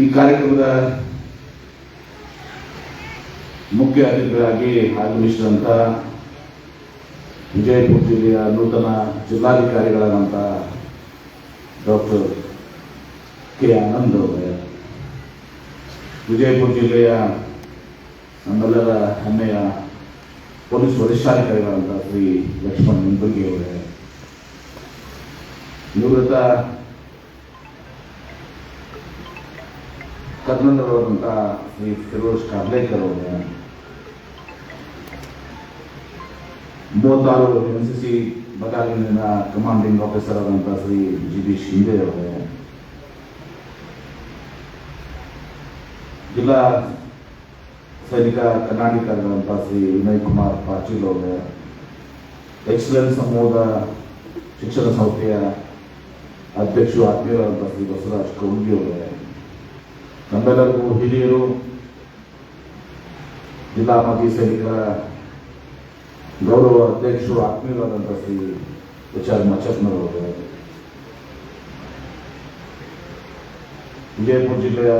ಈ ಕಾರ್ಯಕ್ರಮದ ಮುಖ್ಯ ಅತಿಥಿಗಳಾಗಿ ಆಗಮಿಸಿದಂಥ ವಿಜಯಪುರ ಜಿಲ್ಲೆಯ ನೂತನ ಜಿಲ್ಲಾಧಿಕಾರಿಗಳಾದಂಥ ಡಾಕ್ಟರ್ ಕೆ ಆನಂದ್ ಅವರ, ವಿಜಯಪುರ ಜಿಲ್ಲೆಯ ನಮ್ಮೆಲ್ಲರ ಹೆಮ್ಮೆಯ ಪೊಲೀಸ್ ವರಿಷ್ಠಾಧಿಕಾರಿಗಳಾದಂಥ ಶ್ರೀ ಲಕ್ಷ್ಮಣ್ ನಿಂಬಗಿ ಅವರೇ. ನಿವೃತ್ತ ಕರ್ನಾಟಕವಾದಂಥ ಶ್ರೀ ಫಿರೋಜ್ ಕಾರ್ಲೇಕರ್ ಅವರು ಮೂವತ್ತಾರು ಎನ್ ಸಿ ಸಿ ಬಟಾಲಿಯನ್ನ ಕಮಾಂಡಿಂಗ್ ಆಫೀಸರ್ ಆದಂತಹ ಶ್ರೀ ಜಿ ಬಿ ಶಿಂದೆ ಅವರು. ಜಿಲ್ಲಾ ಸೈನಿಕ ಕರ್ನಾಟಕರಾದಂಥ ಶ್ರೀ ವಿನಯ್ ಕುಮಾರ್ ಪಾಟೀಲ್ ಅವರು. ಎಕ್ಸಲೆನ್ಸ್ ಸಮೂಹದ ಶಿಕ್ಷಣ ಸಂಸ್ಥೆಯ ಅಧ್ಯಕ್ಷರು, ಆತ್ಮೀಯರಾದಂತಹ ಶ್ರೀ ಬಸವರಾಜ್ ಕೌಲ್ಗಿ ಅವರೇ. ನಮ್ಮೆಲ್ಲರಿಗೂ ಹಿರಿಯರು, ಜಿಲ್ಲಾ ಮಾಜಿ ಸೈನಿಕರ, ಗೌರವ ಅಧ್ಯಕ್ಷರು ಆತ್ಮೀಯರಾದಂಥ ಶ್ರೀ ವಿಚಾರ ಆರ್ ಮಚ್ಚಪ್ಪನವರವರೇ ವಿಜಯಪುರ ಜಿಲ್ಲೆಯ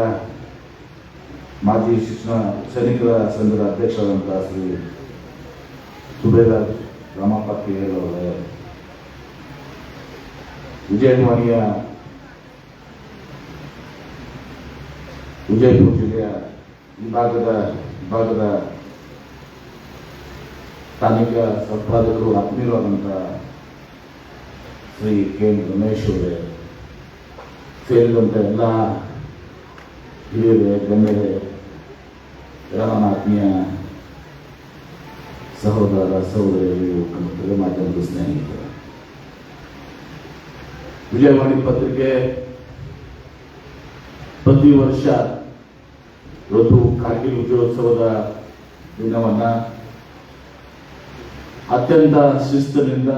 ಮಾಜಿ ಶಿಕ್ಷಣ ಸೈನಿಕರ ಸಂಘದ ಅಧ್ಯಕ್ಷರಾದಂಥ ಶ್ರೀ ಸುಬೇದಾರ್ ರಾಮಪ್ಪ ಕೆ ಅವರೇ. ವಿಜಯವಾಣಿಯ ವಿಜಯಪುರ ಜಿಲ್ಲೆಯ ಈ ಭಾಗದ ಭಾಗದ ಸ್ಥಾನಿಕ ಸಂಪಾದಕರು ಆತ್ಮೀಯರಾದಂಥ ಶ್ರೀ ಕೆ ಎನ್ ರಮೇಶ್ ಅವರೇ, ಸೇರಿದಂತೆ ಎಲ್ಲ ಹಿರಿಯರೇ, ಗಣ್ಯರೇ ಎಲ್ಲ ನನ್ನ ಆತ್ಮೀಯ ಸಹೋದರ ಸಹೋದರಿಯರು ಮಾಧ್ಯಮದ ಸ್ನೇಹಿತರು. ವಿಜಯವಾಣಿ ಪತ್ರಿಕೆ ಪ್ರತಿ ವರ್ಷ ಇವತ್ತು ಕಾರ್ಗಿಲ್ ವಿಜಯೋತ್ಸವದ ದಿನವನ್ನ ಅತ್ಯಂತ ಶಿಸ್ತಿನಿಂದ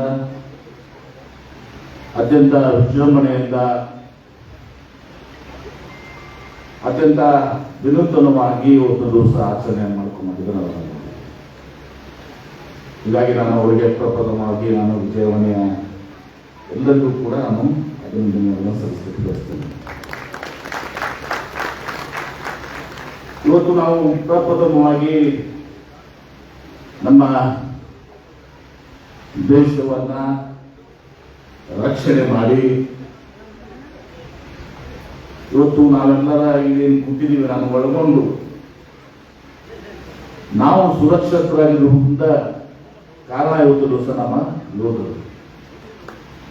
ಅತ್ಯಂತ ವಿಜೃಂಭಣೆಯಿಂದ, ಅತ್ಯಂತ ವಿನೂತನವಾಗಿ ಒಂದು ದಿವಸ ಆಚರಣೆ ಮಾಡ್ಕೊಂಡಿದ್ದು ನಾವು. ಹೀಗಾಗಿ ನಾನು ಅವರಿಗೆ ಪ್ರಪ್ರಥಮವಾಗಿ ನಾನು ವಿಜಯವಾಣಿಯ ಎಲ್ಲರಿಗೂ ಕೂಡ ನಾನು ಅಭಿನಂದನೆಯನ್ನು ಸಲ್ಲಿಸಲಿಕ್ಕೆ ಬಯಸ್ತೇನೆ ಇವತ್ತು ನಾವು ಪ್ರಪ್ರಥಮವಾಗಿ ನಮ್ಮ ದೇಶವನ್ನ ರಕ್ಷಣೆ ಮಾಡಿ ಇವತ್ತು ನಾವೆಲ್ಲರ ಇಲ್ಲಿ ಕೂತಿದ್ದೀವಿ, ನಾನು ಒಳಗೊಂಡು. ನಾವು ಸುರಕ್ಷಿತರಾಗಿರುವುದರಿಂದ ಕಾರಣ ಇವತ್ತು ದಿವಸ ನಮ್ಮ ಯೋಧರು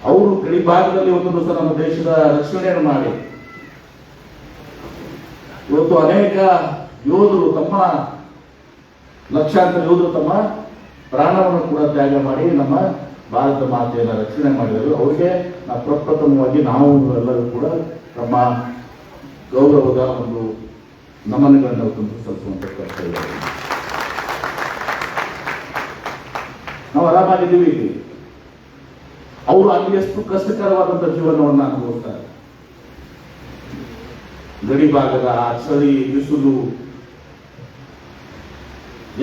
ಅವರು ಗಡಿ ಭಾಗದಲ್ಲಿ ಇವತ್ತು ದಿವಸ ನಮ್ಮ ದೇಶದ ರಕ್ಷಣೆಯನ್ನು ಮಾಡಿ. ಇವತ್ತು ಅನೇಕ ಯೋಧರು ತಮ್ಮ ಲಕ್ಷಾಂತರ ಯೋಧರು ತಮ್ಮ ಪ್ರಾಣವನ್ನು ಕೂಡ ತ್ಯಾಗ ಮಾಡಿ ನಮ್ಮ ಭಾರತ ಮಾತೆಯನ್ನು ರಕ್ಷಣೆ ಮಾಡಿದರು. ಅವರಿಗೆ ನಾವು ಪ್ರಪ್ರಥಮವಾಗಿ ನಾವು ಎಲ್ಲರೂ ಕೂಡ ತಮ್ಮ ಗೌರವದ ಒಂದು ನಮನಗಳನ್ನು ತಂದು ಸಲ್ಲಿಸುವಂತ ಕರ್ತವ್ಯ. ನಾವು ಆರಾಮಾಗಿದ್ದೀವಿ ಇಲ್ಲಿ. ಅವರು ಅಲ್ಲಿ ಎಷ್ಟು ಕಷ್ಟಕರವಾದಂಥ ಜೀವನವನ್ನು ಅನುಭವಿಸ್ತಾರೆ. ಗಡಿ ಭಾಗದ ಚಳಿ ಬಿಸಿಲು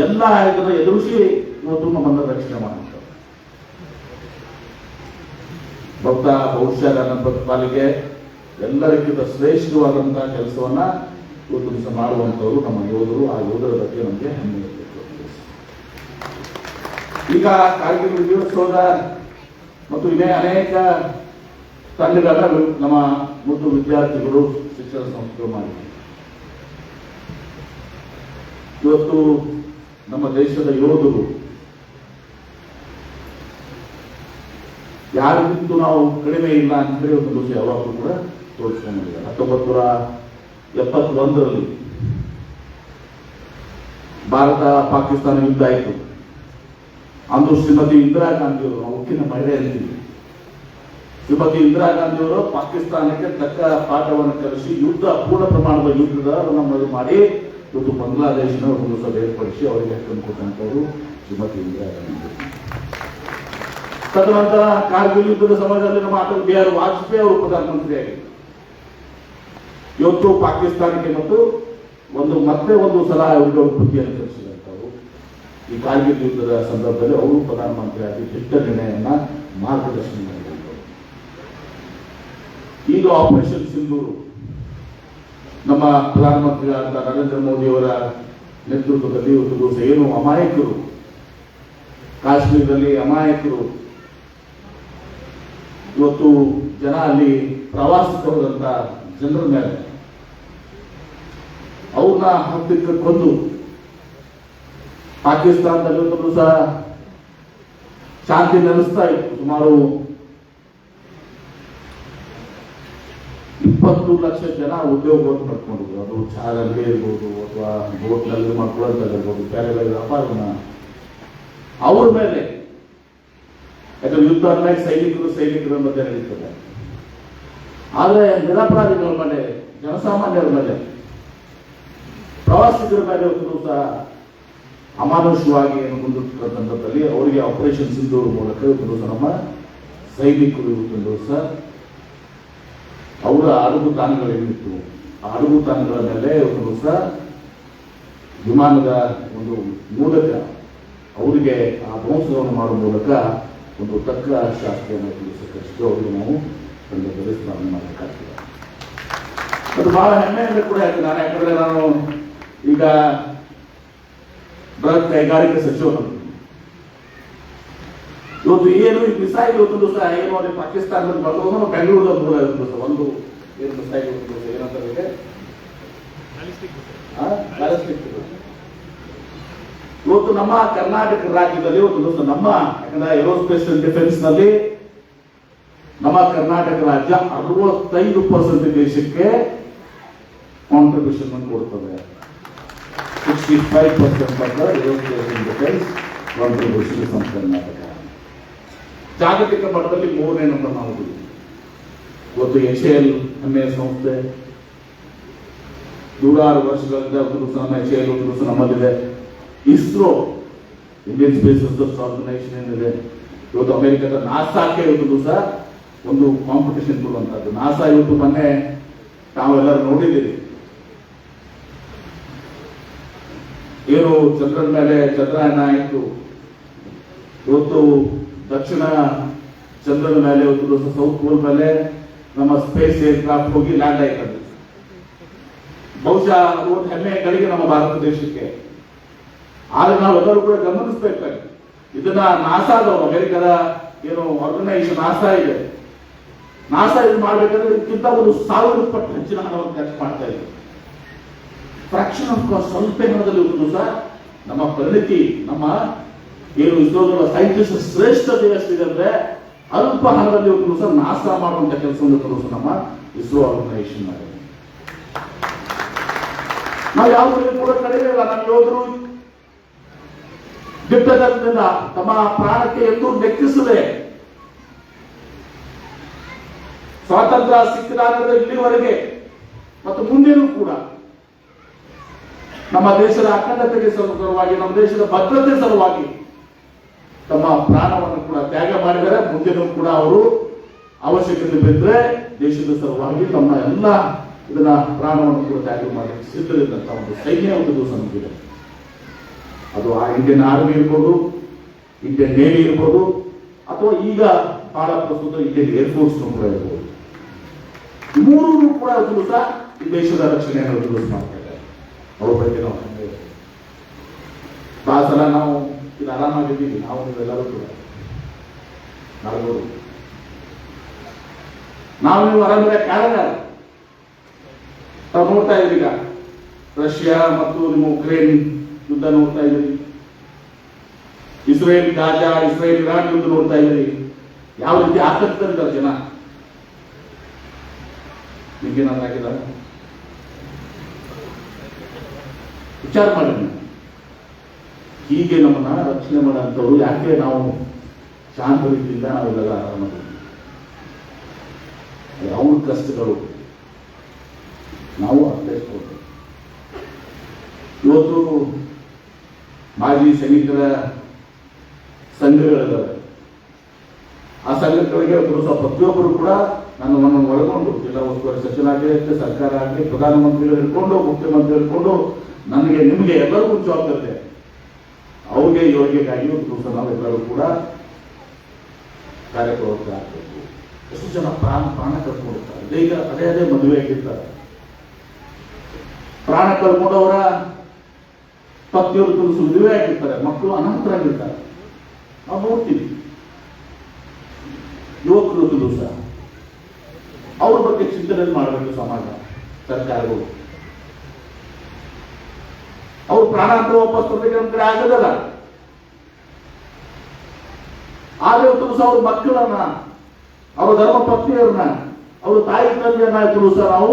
ಎಲ್ಲ ಆಯುಧನ ಎದುರಿಸಿ ಇವತ್ತು ನಮ್ಮನ್ನು ರಕ್ಷಣೆ ಮಾಡುತ್ತೆ ಭಕ್ತ ಬಹುಶಃ ನನ್ನ ಪಾಲಿಗೆ ಎಲ್ಲರಿಗಿಂತ ಶ್ರೇಷ್ಠವಾದಂತಹ ಕೆಲಸವನ್ನ ಇವತ್ತು ದಿವಸ ಮಾಡುವಂತವರು ನಮ್ಮ ಯೋಧರು, ಆ ಯೋಧರ ಬಗ್ಗೆ ನಮಗೆ ಹೆಮ್ಮೆ ಇರಬೇಕು. ಈಗ ಕಾರ್ಗಿಲ್ ವಿಜಯೋತ್ಸವದ ಮತ್ತು ಇನ್ನೇ ಅನೇಕ ತಂಡಗಳ ನಮ್ಮ ಮುದ್ದು ವಿದ್ಯಾರ್ಥಿಗಳು ಶಿಕ್ಷಣ ಸಂಸ್ಥೆಗಳು ಮಾಡಿದ್ದಾರೆ ಇವತ್ತು ನಮ್ಮ ದೇಶದ ಯೋಧರು. ಯಾರಿಗಿಂತೂ ನಾವು ಕಡಿಮೆ ಇಲ್ಲ ಅಂತ ಹೇಳಿ ಒಂದು ದಿವಸ ಯಾವಾಗಲೂ ಕೂಡ ತೋರಿಸ್ಕೊಂಡಿದ್ದಾರೆ ಹತ್ತೊಂಬತ್ತು ನೂರ ಎಪ್ಪತ್ತೊಂದರಲ್ಲಿ ಭಾರತ ಪಾಕಿಸ್ತಾನ ಯುದ್ಧ ಆಯಿತು. ಅಂದು ಶ್ರೀಮತಿ ಇಂದಿರಾ ಗಾಂಧಿಯವರು, ನಾವು ಉಕ್ಕಿನ ಮಹಿಳೆ ಅಂತೀವಿ ಶ್ರೀಮತಿ ಇಂದಿರಾ ಗಾಂಧಿಯವರು ಪಾಕಿಸ್ತಾನಕ್ಕೆ ತಕ್ಕ ಪಾಠವನ್ನು ಕಲಿಸಿ ಯುದ್ಧ, ಪೂರ್ಣ ಪ್ರಮಾಣದ ಯುದ್ಧದ ಮಾಡಿ ಇವತ್ತು ಬಾಂಗ್ಲಾದೇಶನ ಒಂದು ಸಭೆ ಏರ್ಪಡಿಸಿ ಅವರಿಗೆ ಕೊಟ್ಟಂತವರು ಶ್ರೀಮತಿ ಇಂದಿರಾ ಗಾಂಧಿ. ತದನಂತರ ಕಾರ್ಗಿಲ್ ಯುದ್ಧದ ಸಮಯದಲ್ಲಿ ನಮ್ಮ ಅಟಲ್ ಬಿಹಾರಿ ವಾಜಪೇಯಿ ಅವರು ಪ್ರಧಾನಮಂತ್ರಿಯಾಗಿದ್ದರು ಇವತ್ತು ಪಾಕಿಸ್ತಾನಕ್ಕೆ ಮತ್ತು ಒಂದು ಮತ್ತೆ ಒಂದು ಸಲ ಅವರಿಗೆ ಬುದ್ಧಿಯನ್ನು ಕಲಿಸಿದಂಥವ್ರು ಈ ಕಾರ್ಗಿಲ್ ಯುದ್ಧದ ಸಂದರ್ಭದಲ್ಲಿ ಅವರು ಪ್ರಧಾನಮಂತ್ರಿ ಆಗಿ ದಿಟ್ಟ ನಿರ್ಣಯವನ್ನ ಮಾರ್ಗದರ್ಶನ ಮಾಡಿದಂಥವ್ರು. ಈಗ ಆಪರೇಷನ್ ಸಿಂಧೂರು. ನಮ್ಮ ಪ್ರಧಾನಮಂತ್ರಿಗಳಾದ ನರೇಂದ್ರ ಮೋದಿಯವರ ನೇತೃತ್ವದಲ್ಲಿ ಒಂದು ದಿವಸ ಏನು ಅಮಾಯಕರು. ಕಾಶ್ಮೀರದಲ್ಲಿ ಅಮಾಯಕರು. ಇವತ್ತು ಜನ ಅಲ್ಲಿ ಪ್ರವಾಸಕ್ಕೆ ಹೋದಂತ ಜನರ ಮೇಲೆ. ಅವ್ರನ್ನ ಹತ್ತಿಕ್ಕೆ ಕೊಂದು ಪಾಕಿಸ್ತಾನದಲ್ಲಿ ಸಹ ಶಾಂತಿ ನೆಲೆಸ್ತಾ ಇತ್ತು ಸುಮಾರು ಇಪ್ಪತ್ತು ಲಕ್ಷ ಜನ ಉದ್ಯೋಗವನ್ನು ಪಡ್ಕೊಂಡಿದ್ರು ಅದು ಚಾರಲ್ಲಿ ಇರ್ಬೋದು ಅಥವಾ ಬೋಟ್ನಲ್ಲಿ ಮಕ್ಕಳಂತಿರ್ಬೋದು ಬೇರೆ ಬೇರೆ ವ್ಯಾಪಾರನ. ಅವ್ರ ಮೇಲೆ ಯಾಕಂದ್ರೆ ಯುದ್ಧ ಅಂದಾಗ ಸೈನಿಕರು ಸೈನಿಕರು ಮಧ್ಯೆ ನಡೀತದೆ. ಆದರೆ ನಿರಪರಾಧಿಗಳ ಮೇಲೆ, ಜನಸಾಮಾನ್ಯರ ಮೇಲೆ, ಪ್ರವಾಸಿಗರ ಮೇಲೆ ಸಹ ಅಮಾನುಷವಾಗಿ ಏನು ಅವರಿಗೆ ಆಪರೇಷನ್ ಸಿಂಧೂರು ಮೂಲಕ ಇವತ್ತು ನಮ್ಮ ಸೈನಿಕರು ಇವತ್ತು ದಿವಸ ಅವರ ಅಡುಗು ತಾಣಗಳೇನಿತ್ತು ಆ ಅಡುಗು ತಾಣಗಳ ಮೇಲೆ ಒಂದು ಹೊಸ ವಿಮಾನದ ಒಂದು ಮೂಲಕ ಅವರಿಗೆ ಆ ಧ್ವಂಸವನ್ನು ಮಾಡುವ ಮೂಲಕ ಒಂದು ತಕ್ಕ ಶಾಸ್ತ್ರೀಯನ್ನು ತಿಳಿಸಕ್ಕಷ್ಟು ಅವರಿಗೆ ನಾವು ಸಂದರ್ಭದಲ್ಲಿ ಸ್ಮರಣೆ ಮಾಡಬೇಕಾಗ್ತದೆ. ಅದು ಬಹಳ ಹೆಮ್ಮೆಯಿಂದ ಕೂಡ ನಾನು ಯಾಕಂದ್ರೆ ನಾನು ಈಗ ಬೃಹತ್ ಕೈಗಾರಿಕೆ ಸಚಿವರು ಇವತ್ತು ಏನು ಈ ಮಿಸೈಲ್ ಇವತ್ತು ದಿವಸ ಏನು ಅದೇ ಪಾಕಿಸ್ತಾನದಲ್ಲಿ ನಾವು ಬೆಂಗಳೂರಲ್ಲಿ ಮೂಲ ಒಂದು ಏನು ಮಿಸೈಲ್ ಇವತ್ತು ದಿವಸ ಏನಂತಾರೆ. ಇವತ್ತು ನಮ್ಮ ಕರ್ನಾಟಕ ರಾಜ್ಯದಲ್ಲಿ ಒಂದು ದಿವಸ ನಮ್ಮ, ಯಾಕಂದ್ರೆ ಏರೋಸ್ಪೇಸ್ ಡಿಫೆನ್ಸ್ನಲ್ಲಿ ನಮ್ಮ ಕರ್ನಾಟಕ ರಾಜ್ಯ ಅರವತ್ತೈದು ಪರ್ಸೆಂಟ್ ದೇಶಕ್ಕೆ ಕಾಂಟ್ರಿಬ್ಯೂಷನ್ ಕೊಡ್ತದೆ. Sixty five percent of defence contribution Karnataka. ಜಾಗತಿಕ ಮಟ್ಟದಲ್ಲಿ ಮೂರನೇ ನಂಬರ್ ನಾವು. ಇವತ್ತು ಎಚ್ ಎಲ್ ಸಂಸ್ಥೆ, ನೂರಾರು ವರ್ಷಗಳಿಂದ ನಮ್ಮ ಎಚ್ ಎಲ್ ದಿವಸ ನಮ್ಮಲ್ಲಿದೆ. ISRO Indian Space Research Organisation ಏನಿದೆ, ಇವತ್ತು ಅಮೆರಿಕದ ನಾಸಾಕ್ಕೆ ಇವತ್ತು ಸಹ ಒಂದು ಕಾಂಪಿಟೇಷನ್ ಕೊಡುವಂತಹದ್ದು ನಾಸಾ ಇವತ್ತು ಮೊನ್ನೆ ನಾವೆಲ್ಲರೂ ನೋಡಿದ್ದೀರಿ. ಏನು ಚಂದ್ರನ ಮೇಲೆ ಚಂದ್ರಯಾನ ಆಯಿತು. ಇವತ್ತು ದಕ್ಷಿಣ ಚಂದ್ರನ ಮೇಲೆ ಒಂದು ದಿವಸ ಸೌತ್ ಪೋಲ್ ಮೇಲೆ ನಮ್ಮ ಸ್ಪೇಸ್ ಏರ್ ಕ್ರಾಫ್ಟ್ ಹೋಗಿ ಲ್ಯಾಂಡ್ ಆಯ್ತದೆ ಬಹುಶಃ ಒಂದು ಹೆಮ್ಮೆಯ ಗಳಿಗೆ ನಮ್ಮ ಭಾರತ ದೇಶಕ್ಕೆ. ಆದ್ರೆ ನಾವೆಲ್ಲರೂ ಕೂಡ ಗಮನಿಸಬೇಕಾಗಿ ಇದನ್ನ ನಾಸಾದ ಅಮೆರಿಕದ ಏನು ಆರ್ಗನೈಸೇಷನ್ ನಾಸಾ ಇದೆ. ನಾಸಾ ಇದು ಮಾಡಬೇಕಂದ್ರೆ ಇದಕ್ಕಿಂತ ಒಂದು ಸಾವಿರ ಪಟ್ಟು ಹೆಚ್ಚಿನ ಹಣವನ್ನು ಖರ್ಚು ಮಾಡ್ತಾ ಇದೆ. ಫ್ರಾಕ್ಷನ್ ಆಫ್ ಸ್ವಲ್ಪ ಹಣದಲ್ಲಿ ಒಂದು ಸಹ ನಮ್ಮ ಪರಿಣಿತಿ, ನಮ್ಮ ಏನು ಇಸ್ರೋದಲ್ಲ ಸೈಂಟಿಸ್ಟ್ ಶ್ರೇಷ್ಠತೆ ಎಷ್ಟಿದೆ ಅಂದ್ರೆ ಅಲ್ಪ ಹಣದಲ್ಲಿ ಒಬ್ಬರು ಸಹ ನಾಶ ಮಾಡುವಂತ ಕೆಲಸವನ್ನು ಸಹ ನಮ್ಮ ಇಸ್ರೋ ಆರ್ಗನೈಸೇಷನ್ ಮಾಡಿದೆ. ನಾವು ಯಾವುದೇ ಕೂಡ ಕಡಿಮೆ ಇಲ್ಲ ನಮ್ಮ ಯೋಧರು ದಿಟ್ಟದಿಂದ ತಮ್ಮ ಪ್ರಾಣಕ್ಕೆ ಎಂದು ಲೆಕ್ಕಿಸದೆ ಸ್ವಾತಂತ್ರ್ಯ ಸಿಕ್ಕಿದಾಗದ ಇಲ್ಲಿವರೆಗೆ ಮತ್ತು ಮುಂದೆನೂ ಕೂಡ ನಮ್ಮ ದೇಶದ ಅಖಂಡತೆಗೆ ಸಲುವಾಗಿ, ನಮ್ಮ ದೇಶದ ಭದ್ರತೆ ಸಲುವಾಗಿ ತಮ್ಮ ಪ್ರಾಣವನ್ನು ಕೂಡ ತ್ಯಾಗ ಮಾಡಿದರೆ ಮುಂದಿನೂ ಕೂಡ ಅವರು ಅವಶ್ಯಕತೆ ಬಿದ್ದರೆ ದೇಶದ ಸಲುವಾಗಿ ತಮ್ಮ ಎಲ್ಲ ಇದನ್ನ ಪ್ರಾಣವನ್ನು ಕೂಡ ತ್ಯಾಗ ಮಾಡಿ ಸಿದ್ಧರಿದ್ದಂತ ಒಂದು ಸೈನ್ಯ ಒಂದು ದಿವಸ ನಮಗಿದೆ. ಅದು ಆ ಇಂಡಿಯನ್ ಆರ್ಮಿ ಇರ್ಬೋದು ಇಂಡಿಯನ್ ನೇವಿ ಇರ್ಬೋದು, ಅಥವಾ ಈಗ ಬಹಳ ಪ್ರಸ್ತುತ ಇಂಡಿಯನ್ ಏರ್ಫೋರ್ಸ್ ಕೂಡ ಇರ್ಬೋದು. ಮೂರೂ ಕೂಡ ದಿವಸ ಈ ದೇಶದ ರಕ್ಷಣೆಯನ್ನು ಮಾಡ್ತಾರೆ ಅವ್ರ ಬಗ್ಗೆ ನಾವು ಸಲ ನಾವು ಇಲ್ಲಿ ಆರಾಮಾಗಿದ್ದೀವಿ, ನಾವು ನೀವೆಲ್ಲರೂ ಕೂಡ. ನಡಬಹುದು ನಾವು ನೀವು ಆರಾಮಿಲ್ಲ ಕಾರಣ? ತಾವು ನೋಡ್ತಾ ಇದ್ದೀವಿ ರಷ್ಯಾ ಮತ್ತು ನಿಮ್ಮ ಉಕ್ರೇನ್ ಯುದ್ಧ ನೋಡ್ತಾ ಇದ್ದೀರಿ. ಇಸ್ರೇಲ್, ಗಾಜಾ, ಇಸ್ರೇಲ್, ಇರಾನ್ ಯುದ್ಧ ನೋಡ್ತಾ ಇದ್ದೀರಿ. ಯಾವ ರೀತಿ ಆತಂಕದಲ್ಲಿದ್ದಾರೆ ಜನ? ನಿಮ್ಗೆ ನಾನು ಹಾಕಿದ ವಿಚಾರ ಮಾಡಿ ನೀವು. ಹೀಗೆ ನಮ್ಮನ್ನ ರಕ್ಷಣೆ ಮಾಡೋಂಥವ್ರು, ಯಾಕೆ ನಾವು ಶಾಂತ ರೀತಿಯಿಂದ ನಾವೆಲ್ಲ ಅವ್ರ ಕಷ್ಟಗಳು ನಾವು ಅರ್ಥೈಸ್ಕೊಳ್ತೇವೆ ಇವತ್ತು ಮಾಜಿ ಸೈನಿಕರ ಸಂಘಗಳಿದ್ದಾವೆ ಆ ಸಂಘಗಳಿಗೆ ಪುರುಷ ಪ್ರತಿಯೊಬ್ಬರು ಕೂಡ ನಾನು ನನ್ನನ್ನು ಒಳಗೊಂಡು, ಜಿಲ್ಲಾ ಉಸ್ತುವಾರಿ ಸಚಿವರಾಗಲಿ ಸರ್ಕಾರ ಆಗಲಿ ಪ್ರಧಾನಮಂತ್ರಿಗಳು ಹಿಡ್ಕೊಂಡು ಮುಖ್ಯಮಂತ್ರಿ ಹಿಡ್ಕೊಂಡು, ನನಗೆ, ನಿಮಗೆ ಎಲ್ಲರಿಗೂ ಜವಾಬ್ದಾರಿ ಅವ್ರಿಗೆ ಯೋಗ್ಯಕ್ಕಾಗಿ ಒಂದು ದಿವಸ ನಾವೆಲ್ಲರೂ ಕೂಡ ಕಾರ್ಯಪ್ರವೃತ್ತ ಆಗಬೇಕು. ಎಷ್ಟು ಜನ ಪ್ರಾಣ ಪ್ರಾಣ ಕಳ್ಕೊಂಡಿರ್ತಾರೆ ಈಗ ಅದೇ ಅದೇ ಮದುವೆ ಆಗಿರ್ತಾರೆ ಪ್ರಾಣ ಕಳ್ಕೊಂಡವರ ಪತ್ನಿಯವರು ತುಲಸು ಮದುವೆ ಆಗಿರ್ತಾರೆ. ಮಕ್ಕಳು ಅನಾಥರಾಗಿರ್ತಾರೆ ನಾವು ನೋಡ್ತೀವಿ. ಯುವಕರು ತುಲಸ ಅವ್ರ ಬಗ್ಗೆ ಚಿಂತನೆ ಮಾಡಬೇಕು ಸಮಾಜ, ಸರ್ಕಾರಗಳು. ಅವ್ರು ಪ್ರಾಣಾಂತರ ವಾಪಸ್ ತರಲಿಕ್ಕೆ ಕಡೆ ಆಗದಲ್ಲ. ಆದ್ರೆ ದಿವಸ ಅವ್ರ ಮಕ್ಕಳನ್ನ, ಅವರ ಧರ್ಮ ಪತ್ನಿಯರನ್ನ ಅವ್ರ ತಾಯಿ ತಂದೆಯನ್ನ ಸರ್ ನಾವು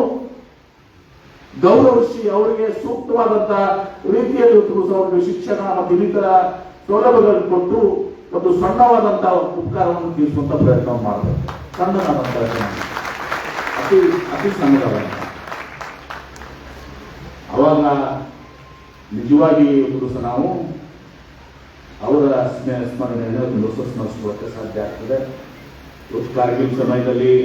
ಗೌರವಿಸಿ ಅವರಿಗೆ ಸೂಕ್ತವಾದಂತ ರೀತಿಯಲ್ಲಿ ದಿವಸ ಅವರಿಗೆ ಶಿಕ್ಷಣ ಮತ್ತು ಇನ್ನಿತರ ಸೌಲಭ್ಯಗಳನ್ನು ಕೊಟ್ಟು ಒಂದು ಸಣ್ಣವಾದಂತಹ ಉಪಕಾರವನ್ನು ತೀರಿಸುವಂತ ಪ್ರಯತ್ನ ಮಾಡಬೇಕು. ಪ್ರಯತ್ನ ಅತಿ ಅತಿ ಸಣ್ಣದಾದಂತ ಅವಾಗ ನಿಜವಾಗಿ ಒಂದು ನಾವು ಅವರ ಸ್ಮರಣೆಯನ್ನು ಒಂದು ದಿವಸ ಸ್ಮರಿಸ್ಕೊಳ್ಳೋಕೆ ಸಾಧ್ಯ ಆಗ್ತದೆ. ಕಾರ್ಗಿಲ್ ಸಮಯದಲ್ಲಿ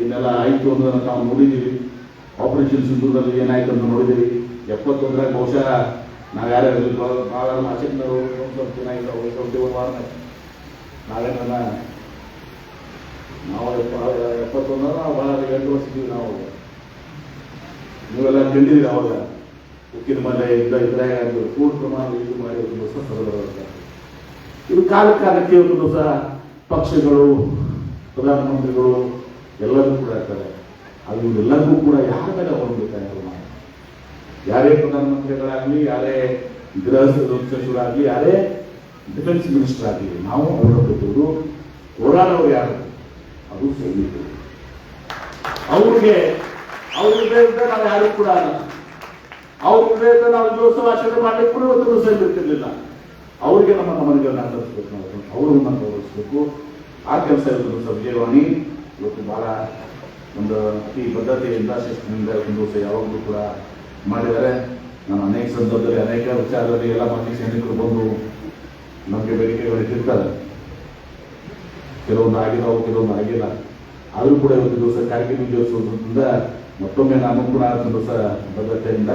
ಇನ್ನೆಲ್ಲ ಆಯಿತು ಅನ್ನೋದನ್ನು ನಾವು ನೋಡಿದ್ದೀವಿ. ಆಪರೇಷನ್ ಸಿಂಧುದಲ್ಲಿ ಏನಾಯ್ತು ಅಂತ ನೋಡಿದ್ದೀವಿ. ಎಪ್ಪತ್ತೊಂದರಾಗ ಬಹುಶಃ ನಾವು ಯಾರ್ಯಾರು ಭಾಳ ಆಚರಣೆಗಳು ಒಂದು ಸ್ವಲ್ಪ ದಿನ ಇಲ್ಲ ಒಂದು ಸ್ವಲ್ಪ ಒಂದು ವಾರ ನಾವೇನ ನಾವು ಎಪ್ಪ- ಎಪ್ಪತ್ತೊಂದರ ನಾವು ಭಾಳ ಎಂಟು ವರ್ಷ ನಾವು. ನೀವೆಲ್ಲ ತಿಂದಿದ್ದೀರಿ ಅವಾಗ. ಉಕ್ಕಿನ ಇದ್ರೆ ಅದು ಪೂರ್ಣ ಪ್ರಮಾಣ ಇದು ಮಾಡಿ ಒಂದು ದಿವಸ ಸರಳ ಇದು. ಕಾಲ ಕಾಲಕ್ಕೆ ಒಂದು ಸಹ ಪಕ್ಷಗಳು, ಪ್ರಧಾನಮಂತ್ರಿಗಳು ಎಲ್ಲರೂ ಕೂಡ ಇರ್ತಾರೆ. ಅದು ಎಲ್ಲರಿಗೂ ಕೂಡ ಯಾರ ಮೇಲೆ ಅವಲಂಬಿತ ಯಾರೇ ಪ್ರಧಾನಮಂತ್ರಿಗಳಾಗಲಿ, ಯಾರೇ ಗೃಹ ಸಚಿವರಾಗಲಿ ಯಾರೇ ಡಿಫೆನ್ಸ್ ಮಿನಿಸ್ಟರ್ ಆಗಲಿ, ನಾವು ಅವರ ಹೋರಾಡೋರು ಯಾರು? ಅದು ಸೈನಿಕರು. ಅವ್ರಿಗೆ, ಅವ್ರ ನಾವು ಯಾರು ಕೂಡ ಅವ್ರ ಹೃದಯದ ನಾವು ಜೋತ್ಸವ ಆಚರಣೆ ಮಾಡಲಿಕ್ಕೆ ಕೂಡ ದಿವಸ ಇರ್ತಿರ್ಲಿಲ್ಲ. ಅವ್ರಿಗೆ ನಮ್ಮ ನಮನಗಳನ್ನ ಕಲಿಸ್ಬೇಕು ನಾವು. ಅವ್ರನ್ನ ಗೌರವಿಸ್ಬೇಕು. ಆ ಕೆಲಸ ಇವತ್ತು ಸಂಜೀವಾಣಿ ಇವತ್ತು ಬಹಳ ಒಂದು ಅತಿ ಬದ್ಧತೆಯಿಂದ ಶಿಸ್ತಿನಿಂದ ಒಂದು ದಿವಸ ಯಾವಾಗಲೂ ಕೂಡ ಮಾಡಿದ್ದಾರೆ. ನಾನು ಅನೇಕ ಸಂದರ್ಭದಲ್ಲಿ ಅನೇಕ ವಿಚಾರದಲ್ಲಿ ಎಲ್ಲ ಮಾಜಿ ಸೈನಿಕರು ಬಂದು ನಮಗೆ ಬೇಡಿಕೆಗಳು ಇಟ್ಟಿರ್ತಾರೆ. ಕೆಲವೊಂದು ಆಗಿದಾವು ಕೆಲವೊಂದು ಆಗಿಲ್ಲ. ಆದರೂ ಕೂಡ ಇವತ್ತು ದಿವಸ ಕಾರ್ಗಿಲ್ ವಿಜಯೋತ್ಸವದಿಂದ ಮತ್ತೊಮ್ಮೆ ನಾನು ಕೂಡ ದಿವಸ ಬದ್ಧತೆಯಿಂದ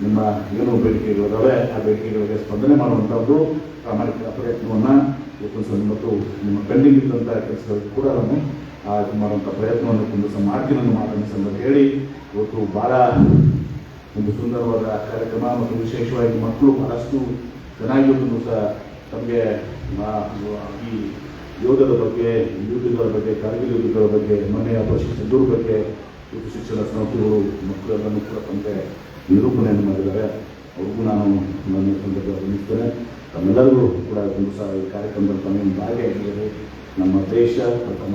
ನಿಮ್ಮ ಏನು ಬೇಡಿಕೆಗಳಿದ್ದಾವೆ ಆ ಬೇಡಿಕೆಗಳಿಗೆ ಸ್ಪಂದನೆ ಮಾಡುವಂಥದ್ದು ಪ್ರಾಮಾಣಿಕ ಪ್ರಯತ್ನವನ್ನು ಮತ್ತು ನಿಮ್ಮ ಪೆಂಡಿಂಗ್ ಇದ್ದಂಥ ಕೆಲಸಗಳಿಗೆ ಕೂಡ ನಾನು ಮಾಡುವಂಥ ಪ್ರಯತ್ನವನ್ನು ಒಂದು ಮಾಡ್ತೀನಿ ಅನ್ನೋ ಹೇಳಿ ಇವತ್ತು ಬಹಳ ಒಂದು ಸುಂದರವಾದ ಕಾರ್ಯಕ್ರಮ ಮತ್ತು ವಿಶೇಷವಾಗಿ ಮಕ್ಕಳು ಬಹಳಷ್ಟು ಚೆನ್ನಾಗಿ ಸಹ ತಮಗೆ ಈ ಯೋಗದ ಬಗ್ಗೆ ಯುದ್ಧಗಳ ಬಗ್ಗೆ ಕಾರ್ಗಿಲ್ ಯುದ್ಧಗಳ ಬಗ್ಗೆ, ಮನೆಯ ಸಿಂಧೂರ್ ಬಗ್ಗೆ ಶಿಕ್ಷಣ ಸಂಸ್ಥೆಗಳು ಮಕ್ಕಳೆಲ್ಲನೂ ಕೂಡ ತಮಗೆ ನಿರೂಪಣೆಯನ್ನು ಮಾಡಿದ್ದಾರೆ. ಅವ್ರಿಗೂ ನಾನು ನನ್ನ ಸಂದರ್ಭ ಗಮನಿಸ್ತೇನೆ. ತಮ್ಮೆಲ್ಲರಿಗೂ ಕೂಡ ಒಂದು ಸಹ ಈ ಕಾರ್ಯಕ್ರಮದಲ್ಲಿ ತಮ್ಮ ಭಾಗಿಯಾಗಿದ್ದಾರೆ ನಮ್ಮ ದೇಶ ಪ್ರಥಮ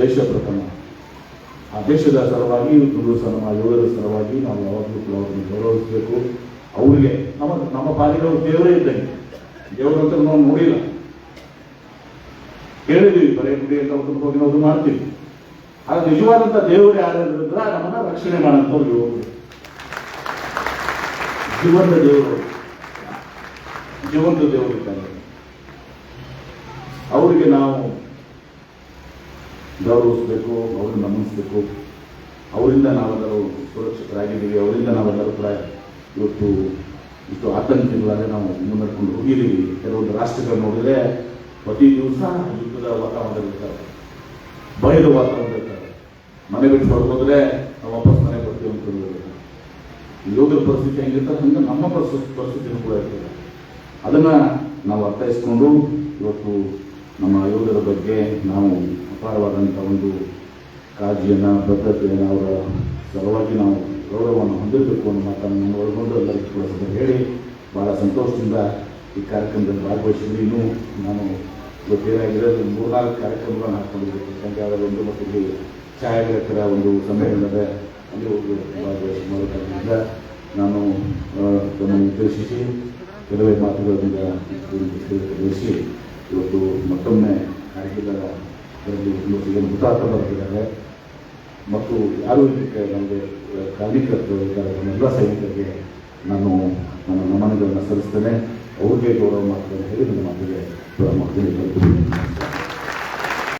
ದೇಶ ಪ್ರಥಮ. ಆ ದೇಶದ ಸಲುವಾಗಿ ಒಂದು ಸಹ ನಮ್ಮ ಯೋಧರ ಸಲುವಾಗಿ ನಾವು ಯಾವಾಗಲೂ ಕೂಡ ಅವರನ್ನು ಗೌರವಿಸಬೇಕು. ಅವರಿಗೆ ನಮ್ಮ ನಮ್ಮ ಪಾಲಿಗೆ ಅವರು ದೇವರೇ ಇದ್ದಂಗೆ. ದೇವರಂತ ನಾವು ನೋಡಿಲ್ಲ. ಕೇಳಿದ್ದೀವಿ, ಬರೇ ಗುಡಿ ಅಂತ ಹೋಗಿ ನಾವು ಮಾಡ್ತೀವಿ. ಆದ್ರೆ ನಿಜವಾದಂತ ದೇವರು ಯಾರಿದ್ರೆ ನಮ್ಮನ್ನ ರಕ್ಷಣೆ ಮಾಡೋಂಥವ್ರು ಜೀವಂತ ದೇವರು. ಜೀವಂತ ದೇವರು ಇದ್ದಾರೆ ಅವರಿಗೆ ನಾವು ಗೌರವಿಸ್ಬೇಕು, ಅವ್ರನ್ನ ನಮಿಸ್ಬೇಕು. ಅವರಿಂದ ನಾವೆಲ್ಲರೂ ಸುರಕ್ಷಿತರಾಗಿದ್ದೀವಿ, ಅವರಿಂದ ನಾವೆಲ್ಲರೂ ಕೂಡ ಇವತ್ತು ಇಷ್ಟು ಆತಂಕಗಳಲ್ಲೇ ನಾವು ಮುನ್ನಡ್ಕೊಂಡು ಹೋಗಿದ್ದೀವಿ. ಕೆಲವೊಂದು ರಾಷ್ಟ್ರಗಳು ನೋಡಿದ್ರೆ ಪ್ರತಿ ದಿವಸ ಯುದ್ಧದ ವಾತಾವರಣ ಭಯದ ವಾತಾವರಣ ಮನೆ ಬಿಟ್ಟು ಹೊರಗೋದ್ರೆ ನಾವು ವಾಪಸ್ ಮನೆ ಬರ್ತೀವಿ ಅಂತ ಯೋಗದ ಪರಿಸ್ಥಿತಿ ಹೆಂಗಿರ್ತಾರೆ ಹಂಗೆ ನಮ್ಮ ಪರಿಸ್ಥಿತಿ ಪರಿಸ್ಥಿತಿನೂ ಕೂಡ ಇರ್ತದೆ. ಅದನ್ನು ನಾವು ಅರ್ಥೈಸ್ಕೊಂಡು ಇವತ್ತು ನಮ್ಮ ಯೋಗದ ಬಗ್ಗೆ ನಾವು ಅಪಾರವಾದಂಥ ಒಂದು ಕಾಳಜಿಯನ್ನು ಬದ್ಧತೆಯನ್ನು ಅವರ ಸಲುವಾಗಿ ನಾವು ಗೌರವವನ್ನು ಹೊಂದಿರಬೇಕು ಅನ್ನೋ ಮಾತನ್ನು ನಾನು ಒಳಗೊಂಡು ಎಲ್ಲರಿಗೂ ಕೂಡ ಹೇಳಿ ಭಾಳ ಸಂತೋಷದಿಂದ ಈ ಕಾರ್ಯಕ್ರಮದಲ್ಲಿ ಭಾಗವಹಿಸಿದ್ರೆ ನಾನು ಇವತ್ತೇನಾಗಿದೆ ಮೂರು ಮೂರ್ನಾಲ್ಕು ಕಾರ್ಯಕ್ರಮಗಳನ್ನು ಹಾಕೊಂಡಿದ್ದೆ ಸಂಖ್ಯಾದ ಒಂದು ಮತ್ತು ಇಲ್ಲಿ ಛಾಯಾಗ್ರಾಹಕರ ಒಂದು ಸಮ್ಮೇಳನದ ಅಲ್ಲಿ ಹೋಗಿ ಭಾಗವಹಿಸಿ ಮಾಡೋದ್ರಿಂದ ನಾನು ತಮ್ಮನ್ನು ಉದ್ದೇಶಿಸಿ ಕೆಲವೇ ಮಾತುಗಳಿಂದ ತಿಳಿಸಿ, ಇವತ್ತು ಮತ್ತೊಮ್ಮೆ ಇವತ್ತು ಏನು ಹುತಾತ್ಮರಾಗಿದ್ದಾರೆ ಮತ್ತು ಯಾರು ಇದಕ್ಕೆ ನಮಗೆ ಕಾರ್ಮಿಕರು ಎಲ್ಲ ಸೈನಿಕರಿಗೆ ನಾನು ನನ್ನ ನಮನಗಳನ್ನು ಸಲ್ಲಿಸ್ತೇನೆ. ಅವ್ರಿಗೆ ಗೌರವ ಮಾತುಗಳನ್ನು ಹೇಳಿ ನನ್ನ ಮಾತಿಗೆ ಮಾಡ್ತೀನಿ